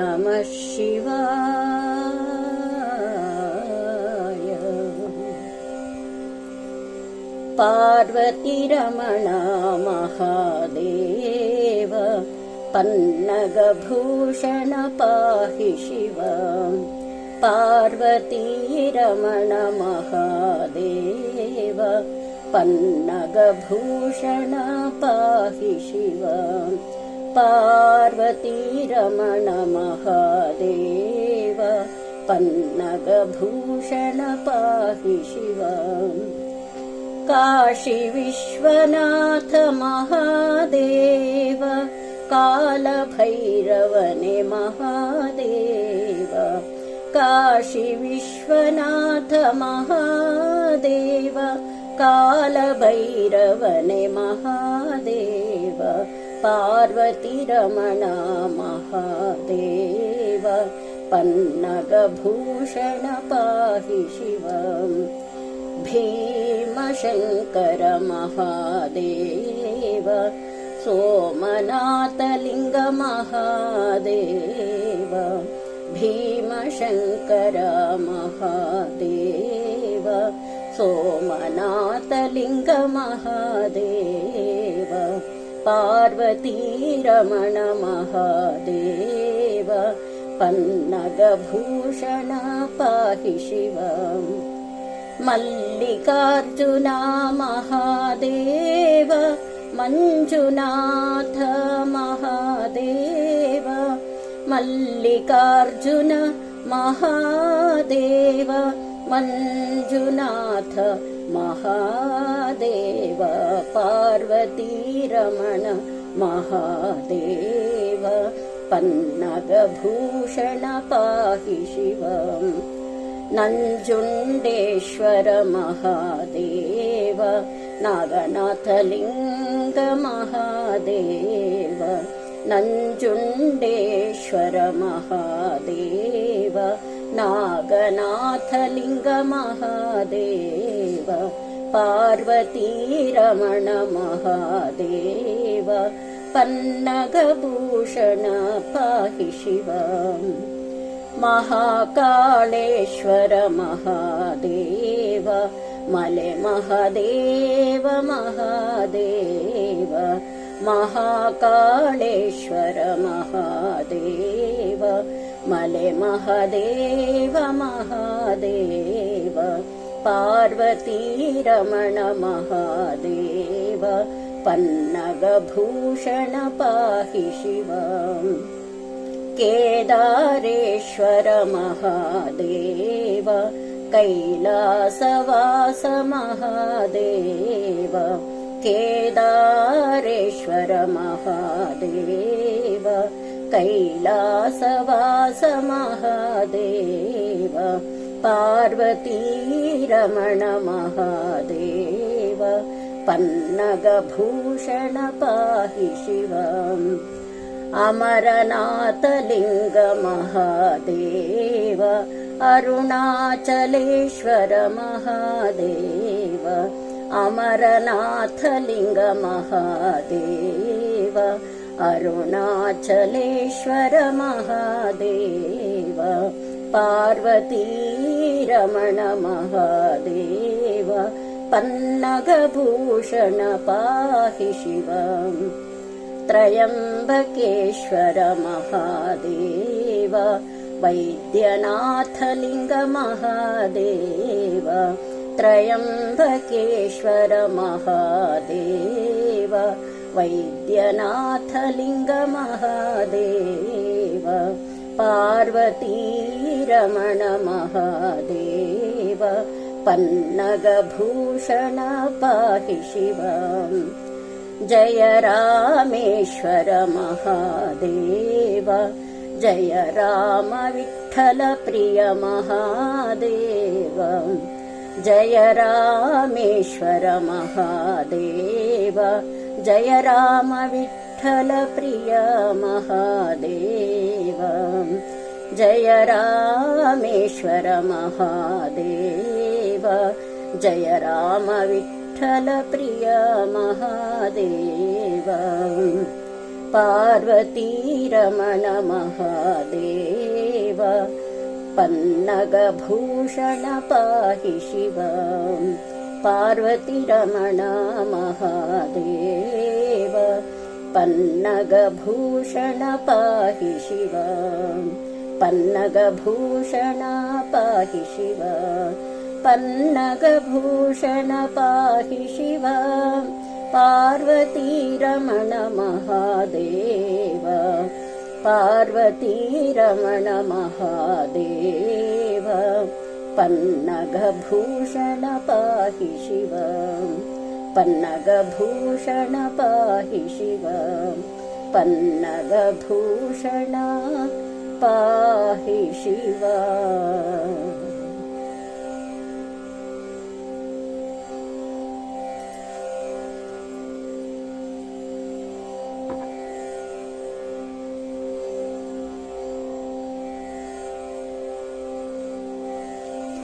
नमः शिवाय। पार्वतीरमणा महादेव पन्नगभूषण पाहि शिव पार्वतीरमण महादेव पन्नगभूषण पाहि शिव पार्वतीरमण महादेव पन्नगभूषण पाहि शिव काशी विश्वनाथ महादेव कालभैरवने महादेव। काशी विश्वनाथ महादेव कालभैरवने महादेव पार्वतीरमणा महादेव पन्नगभूषण पाहि शिवम्। भीमशङ्कर महादेव सोमनाथलिङ्ग महादेव भीमशङ्कर महादेव सोमनाथलिङ्ग महादेव पार्वतीरमण महादेव पन्नगभूषण पाहि शिवम्। मल्लिकार्जुना महादेव मञ्जुनाथ महादेव मल्लिकार्जुन महादेव मञ्जुनाथ महादेव पार्वतीरमण महादेव पन्नगभूषण पाहि शिवम्। नञ्जुण्डेश्वर महादेव नागनाथलिङ्ग महादेव। नञ्जुण्डेश्वर महादेव नागनाथलिङ्ग महादेव पार्वतीरमण महादेव पन्नगभूषण पाहि शिवम्। महाकालेश्वर महादेव मले महादेव महादेव महाकालेश्वर महादेव मले महादेव महादेव पार्वतीरमण महादेव पन्नगभूषण पाहि शिवम्। केदारेश्वर महादेव कैलासवास महादेव केदारेश्वर महादेव कैलासवास महादेव पार्वतीरमण महादेव पन्नगभूषण पाहि शिवम् अमरनाथलिङ्ग महादेव अरुणाचलेश्वर महादेव अमरनाथलिङ्ग महादेव अरुणाचलेश्वर महादेव पार्वतीरमण महादेव पन्नगभूषण पाहि शिवम् त्रयम्बकेश्वर महादेव वैद्यनाथलिङ्ग महादेव त्रयम्बकेश्वर महादेव वैद्यनाथलिङ्ग महादेव पार्वतीरमण महादेव पन्नगभूषण पाहि शिवम् जय रामेश्वर महादेव जय राम विठ्ठल प्रिय महादेव जय रामेश्वर महादेव जय राम विठ्ठल प्रिय महादेव जय रामेश्वर महादेव जय राम विठ्ठल प्रिय महादेव। पार्वतीरमण महादेव पन्नगभूषण पाहि शिव। पार्वतीरमण महादेव पन्नगभूषण पाहि शिव। पन्नगभूषण पाहि शिव। पन्नगभूषण पाहि शिव। पार्वतीरमण महादेव पार्वतीरमण महादेव पन्नगभूषण पाहि शिव पन्नगभूषण पाहि शिव पन्नगभूषण पाहि शिव